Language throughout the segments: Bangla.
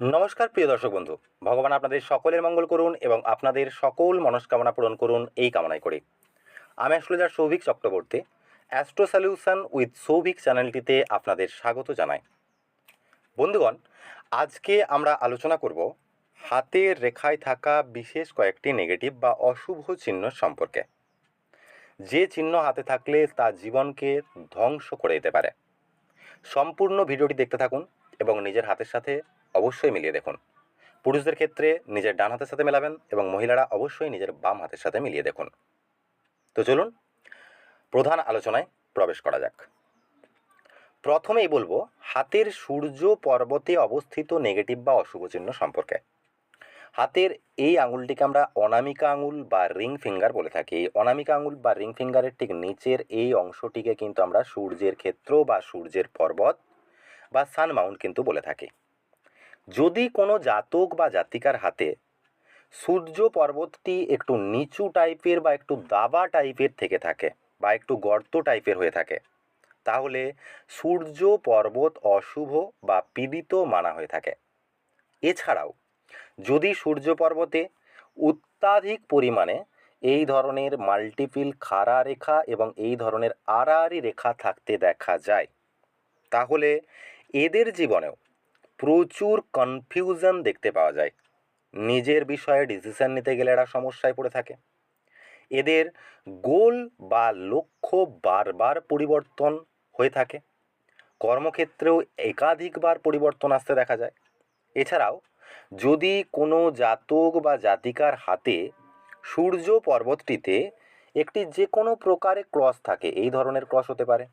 নমস্কার, প্রিয় দর্শক বন্ধু। ভগবান আপনাদের সকলের মঙ্গল করুন এবং আপনাদের সকল মনস্কামনা পূরণ করুন এই কামনাই করে। আমি astrologer Souvik Chakraborty, astro solution with Souvik চ্যানেলটিতে আপনাদের স্বাগত জানাই। বন্ধুগণ, আজকে আমরা আলোচনা করব হাতের রেখায় থাকা বিশেষ কয়েকটি নেগেটিভ বা অশুভ চিহ্ন সম্পর্কে। যে চিহ্ন হাতে থাকলে তা জীবনকে ধ্বংস করে দিতে পারে। সম্পূর্ণ ভিডিওটি দেখতে থাকুন এবং নিজের হাতের সাথে অবশ্যই মিলিয়ে দেখুন। পুরুষদের ক্ষেত্রে নিজের ডান হাতের সাথে মেলাবেন এবং মহিলারা অবশ্যই নিজের বাম হাতের সাথে মিলিয়ে দেখুন। তো চলুন, প্রধান আলোচনায় প্রবেশ করা যাক। প্রথমেই বলব, হাতের সূর্য পর্বতে অবস্থিত নেগেটিভ বা অশুভ চিহ্ন সম্পর্কে। হাতের এই আঙুলটিকে আমরা অনামিকা আঙুল বা রিং ফিঙ্গার বলে থাকি। অনামিকা আঙুল বা রিং ফিঙ্গারের ঠিক নিচের এই অংশটিকে কিন্তু আমরা সূর্যের ক্ষেত্র বা সূর্যের পর্বত বা সান মাউন্ট কিন্তু বলে থাকি। যদি কোনো জাতক বা জাতিকার হাতে সূর্য পর্বতটি একটু নিচু টাইপের বা একটু দাবা টাইপের থেকে থাকে বা একটু গর্ত টাইপের হয়ে থাকে, তাহলে সূর্য পর্বত অশুভ বা পীড়িত মানা হয়ে থাকে। এছাড়াও, যদি সূর্য পর্বতে অত্যাধিক পরিমাণে এই ধরনের মাল্টিপিল খাড়া রেখা এবং এই ধরনের আড়াআড়ি রেখা থাকতে দেখা যায়, তাহলে এদের জীবনেও প্রচুর কনফিউশন দেখতে পাওয়া যায়। নিজের বিষয়ে ডিসিশন নিতে গেলে এরা সমস্যায় পড়ে থাকে। এদের গোল বা লক্ষ্য বারবার পরিবর্তন হয়ে থাকে। কর্মক্ষেত্রেও একাধিকবার পরিবর্তন আসতে দেখা যায়। এছাড়াও, যদি কোনো জাতক বা জাতিকার হাতে সূর্য পর্বতটিতে একটি যে কোনো প্রকারে ক্রস থাকে, এই ধরনের ক্রস হতে পারে,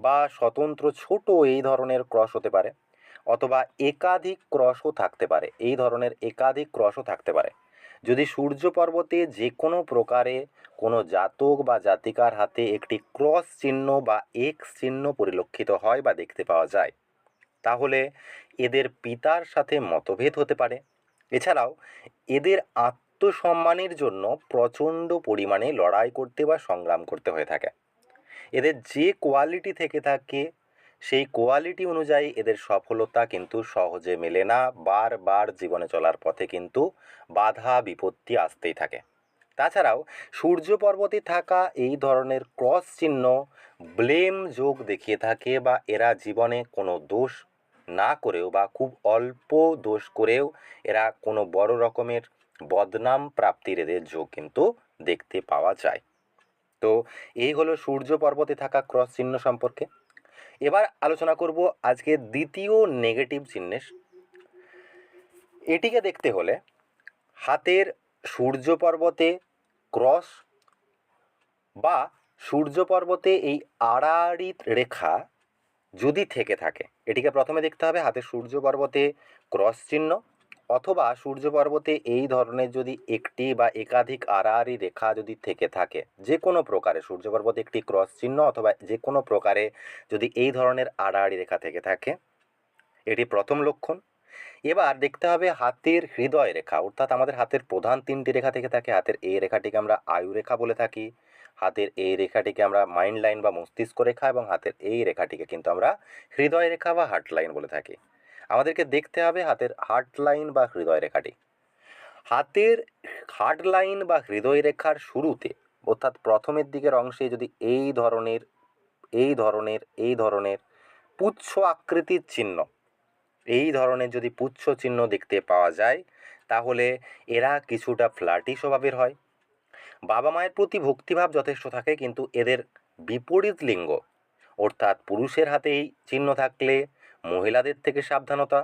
বা স্বতন্ত্র ছোট এই ধরনের ক্রস হতে পারে অথবা একাধিক ক্রসও থাকতে পারে। এই ধরনের একাধিক ক্রসও থাকতে পারে। যদি সূর্য পর্বতে যে কোনো প্রকারে কোনো জাতক বা জাতিকার হাতে একটি ক্রস চিহ্ন বা এক্স চিহ্ন পরিলক্ষিত হয় বা দেখতে পাওয়া যায়, তাহলে এদের পিতার সাথে মতভেদ হতে পারে। এছাড়াও, এদের আত্মসম্মানের জন্য প্রচণ্ড পরিমাণে লড়াই করতে বা সংগ্রাম করতে হয়ে থাকে। এদের যে কোয়ালিটি থেকে থাকে সেই কোয়ালিটি অনুযায়ী এদের সফলতা কিন্তু সহজে মেলে না, বারবার জীবনে চলার পথে কিন্তু বাধা, বিপত্তি আসতেই থাকে। তাছাড়াও সূর্য পর্বতে থাকা এই ধরনের ক্রস চিহ্ন ব্লেম যোগ দেখিয়ে থাকে বা এরা জীবনে কোনো দোষ না করেও বা খুব অল্প দোষ করেও এরা কোনো বড় রকমের বদনাম প্রাপ্তির এদের যোগ কিন্তু দেখতে পাওয়া যায়। তো এই হলো সূর্য পর্বতে থাকা ক্রস চিহ্ন সম্পর্কে। এবার আলোচনা করব আজকে দ্বিতীয় নেগেটিভ চিহ্নের। এটিকে দেখতে হলে হাতের সূর্য পর্বতে ক্রস বা সূর্য পর্বতে এই আড়াআড়ি রেখা যদি থেকে থাকে, এটিকে প্রথমে দেখতে হবে হাতের সূর্য পর্বতে ক্রস চিহ্ন। অথবা সূর্য পর্বতে এই ধরনের যদি একটি বা একাধিক আড়াআড়ি রেখা যদি থেকে থাকে যে কোনো প্রকারে সূর্য পর্বতে একটি ক্রস চিহ্ন অথবা যে কোনো প্রকারে যদি এই ধরনের আড়াআড়ি রেখা থেকে থাকে, এটি প্রথম লক্ষণ। এবার দেখতে হবে হাতের হৃদয় রেখা, অর্থাৎ আমাদের হাতের প্রধান তিনটি রেখা থেকে থাকে। হাতের এই রেখাটিকে আমরা আয়ু রেখা বলে থাকি, হাতের এই রেখাটিকে আমরা মাইন্ড লাইন বা মস্তিষ্ক রেখা এবং হাতের এই রেখাটিকে কিন্তু আমরা হৃদয় রেখা বা হার্ট লাইন বলে থাকি। আমাদেরকে দেখতে হবে হাতের হার্ট লাইন বা হৃদয় রেখাটি। হাতের হার্ট লাইন বা হৃদয় রেখার শুরুতে, অর্থাৎ প্রথমের দিকের অংশে যদি এই ধরনের এই ধরনের এই ধরনের পুচ্ছ আকৃতির চিহ্ন, এই ধরনের যদি পুচ্ছ চিহ্ন দেখতে পাওয়া যায়, তাহলে এরা কিছুটা ফ্ল্যাটি স্বভাবের হয়। বাবা মায়ের প্রতি ভক্তিভাব যথেষ্ট থাকে, কিন্তু এদের বিপরীত লিঙ্গ, অর্থাৎ পুরুষের হাতে এই চিহ্ন থাকলে মহিলাদের থেকে সাবধানতা।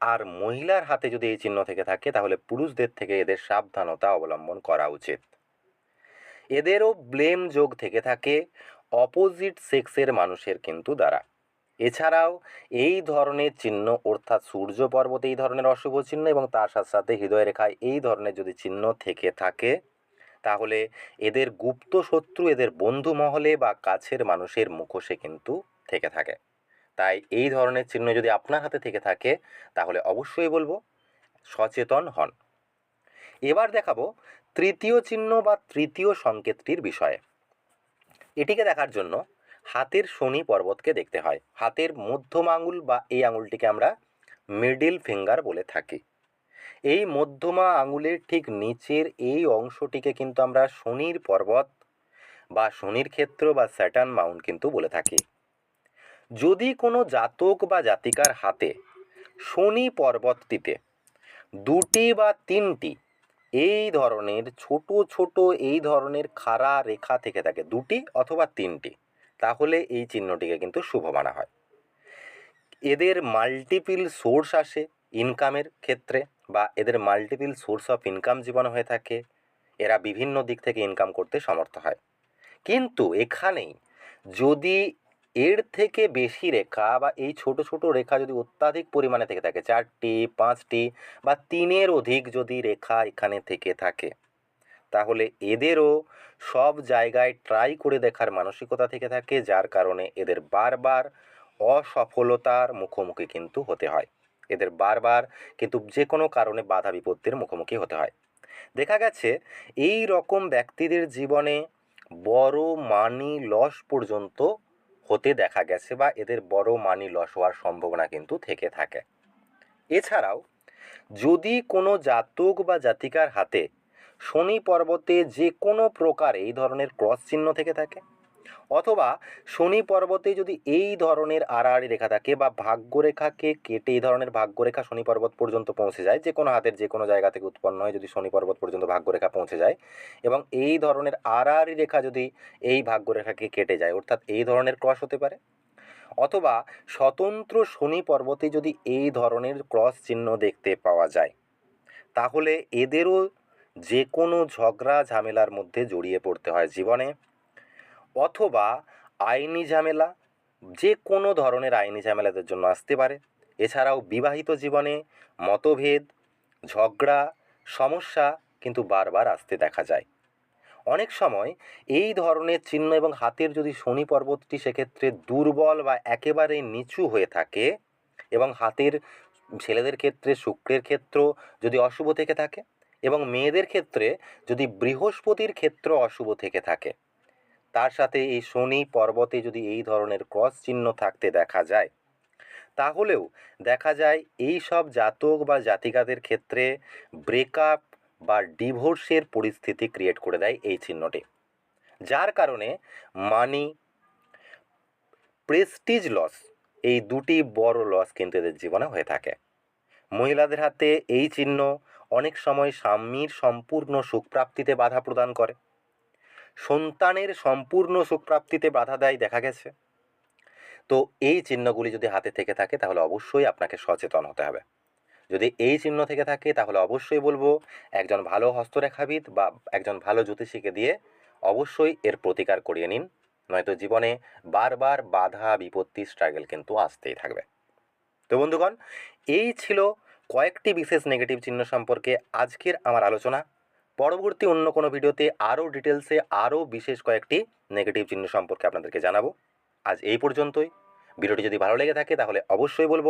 আর মহিলার হাতে যদি এই চিহ্ন থেকে থাকে, তাহলে পুরুষদের থেকে এদের সাবধানতা অবলম্বন করা উচিত। এদেরও ব্লেম যোগ থেকে থাকে অপোজিট সেক্সের মানুষের কিন্তু দ্বারা। এছাড়াও এই ধরনের চিহ্ন, অর্থাৎ সূর্য পর্বতে এই ধরনের অশুভ চিহ্ন এবং তার সাথে সাথে হৃদয় রেখায় এই ধরনের যদি চিহ্ন থেকে থাকে, তাহলে এদের গুপ্ত শত্রু, এদের বন্ধু মহলে বা কাছের মানুষের মুখোশে কিন্তু থেকে থাকে। তাই এই ধরনের চিহ্ন যদি আপনার হাতে থেকে থাকে, তাহলে অবশ্যই বলব সচেতন হন। এবার দেখাবো তৃতীয় চিহ্ন বা তৃতীয় সংকেতটির বিষয়ে। এটিকে দেখার জন্য হাতের শনি পর্বতকে দেখতে হয়। হাতের মধ্যম আঙুল বা এই আঙুলটিকে আমরা মিডিল ফিঙ্গার বলে থাকি। এই মধ্যমা আঙুলের ঠিক নিচের এই অংশটিকে কিন্তু আমরা শনির পর্বত বা শনির ক্ষেত্র বা স্যাটার্ন মাউন্ট কিন্তু বলে থাকি। যদি কোনো জাতক বা জাতিকার হাতে শনি পর্বতটিতে দুটি বা তিনটি এই ধরনের, ছোট ছোট এই ধরনের খাড়া রেখা থেকে থাকে দুটি অথবা তিনটি, তাহলে এই চিহ্নটিকে কিন্তু শুভ মানা হয়। এদের মাল্টিপিল সোর্স আসে ইনকামের ক্ষেত্রে বা এদের মাল্টিপিল সোর্স অফ ইনকাম জীবনে হয়ে থাকে। এরা বিভিন্ন দিক থেকে ইনকাম করতে সমর্থ হয়। কিন্তু এখানেই যদি এর থেকে বেশি রেখা বা এই ছোট ছোট রেখা যদি অত্যাধিক পরিমাণে থেকে থাকে, চারটি, পাঁচটি বা তিনের অধিক যদি রেখা এখানে থেকে থাকে, তাহলে এদেরও সব জায়গায় ট্রাই করে দেখার মানসিকতা থেকে থাকে, যার কারণে এদের বারবার অসফলতার মুখোমুখি কিন্তু হতে হয়। এদের বারবার কিন্তু যে কোনো কারণে বাধা বিপত্তির মুখোমুখি হতে হয়। দেখা গেছে, এই রকম ব্যক্তিদের জীবনে বড় মানি লস পর্যন্ত হতে দেখা গেছে বা এদের বড় মানি লস হওয়ার সম্ভাবনা কিন্তু থেকে থাকে। এছাড়াও, যদি কোনো জাতক বা জাতিকার হাতে শনি পর্বতে যে কোনো প্রকার এই ধরনের ক্রস চিহ্ন থেকে থাকে অথবা শনি পর্বতে যদি এই ধরনের আড়াআড়ি রেখা থাকে বা ভাগ্যরেখাকে কেটে এই ধরনের ভাগ্যরেখা শনি পর্বত পর্যন্ত পৌঁছে যায়, যে কোনো হাতের যে কোনো জায়গা থেকে উৎপন্ন হয় যদি শনি পর্বত পর্যন্ত ভাগ্যরেখা পৌঁছে যায় এবং এই ধরনের আড়াআড়ি রেখা যদি এই ভাগ্যরেখাকে কেটে যায়, অর্থাৎ এই ধরনের ক্রস হতে পারে। অথবা স্বতন্ত্র শনি পর্বতে যদি এই ধরনের ক্রস চিহ্ন দেখতে পাওয়া যায়, তাহলে এদেরও যে কোনো ঝগড়া ঝামেলার মধ্যে জড়িয়ে পড়তে হয় জীবনে। অথবা আইনি ঝামেলা, যে কোনো ধরনের আইনি ঝামেলাদের জন্য আসতে পারে। এছাড়াও বিবাহিত জীবনে মতভেদ, ঝগড়া, সমস্যা কিন্তু বারবার আসতে দেখা যায়। অনেক সময় এই ধরনের চিহ্ন এবং হাতের যদি শনি পর্বতটি সেক্ষেত্রে দুর্বল বা একেবারে নিচু হয়ে থাকে এবং হাতের ছেলেদের ক্ষেত্রে, শুক্রের ক্ষেত্র যদি অশুভ থেকে থাকে এবং মেয়েদের ক্ষেত্রে যদি বৃহস্পতির ক্ষেত্র অশুভ থেকে থাকে তার সাথে এই শনি পর্বতে যদি এই ধরনের ক্রস চিহ্ন থাকতে দেখা যায়, তাহলেও দেখা যায় এই সব জাতক বা জাতিকাদের ক্ষেত্রে ব্রেকআপ বা ডিভোর্সের পরিস্থিতি ক্রিয়েট করে দেয় এই চিহ্নটি। যার কারণে মানি প্রেস্টিজ লস এই দুটি বড় লস কিন্তু এদের জীবনে হয়ে থাকে। মহিলাদের হাতে এই চিহ্ন অনেক সময় স্বামীর সম্পূর্ণ সুখপ্রাপ্তিতে বাধা প্রদান করে। সন্তানের সম্পূর্ণ সুখপ্রাপ্তিতে বাধা দেয় দেখা গেছে। তো এই চিহ্নগুলি যদি হাতে থেকে থাকে, তাহলে অবশ্যই আপনাকে সচেতন হতে হবে। যদি এই চিহ্ন থেকে থাকে, তাহলে অবশ্যই বলব, একজন ভালো হস্তরেখাবিদ বা একজন ভালো জ্যোতিষীকে দিয়ে অবশ্যই এর প্রতিকার করিয়ে নিন। নয়তো জীবনে বারবার বাধা, বিপত্তি স্ট্রাগল কিন্তু আসতেই থাকবে। তো বন্ধুগণ, এই ছিল কয়েকটি বিশেষ নেগেটিভ চিহ্ন সম্পর্কে আজকের আমার আলোচনা। পরবর্তী অন্য কোনো ভিডিওতে আরও ডিটেলসে আরও বিশেষ কয়েকটি নেগেটিভ চিহ্ন সম্পর্কে আপনাদেরকে জানাব। আজ এই পর্যন্তই। ভিডিওটি যদি ভালো লেগে থাকে তাহলে অবশ্যই বলব,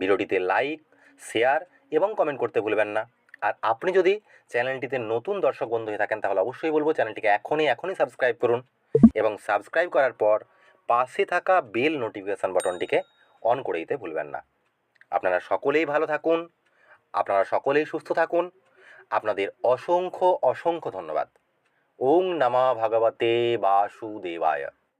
ভিডিওটিতে লাইক, শেয়ার এবং কমেন্ট করতে ভুলবেন না। আর আপনি যদি চ্যানেলটিতে নতুন দর্শক বন্ধু হয়ে থাকেন তাহলে অবশ্যই বলব চ্যানেলটিকে এখনই এখনই সাবস্ক্রাইব করুন এবং সাবস্ক্রাইব করার পর পাশে থাকা বেল নোটিফিকেশান বাটনটিকে অন করে দিতে ভুলবেন না। আপনারা সকলেই ভালো থাকুন, আপনারা সকলেই সুস্থ থাকুন। আপনাদের অসংখ্য অসংখ্য ধন্যবাদ। ওং নামা ভাগবতে বাসুদেবায়।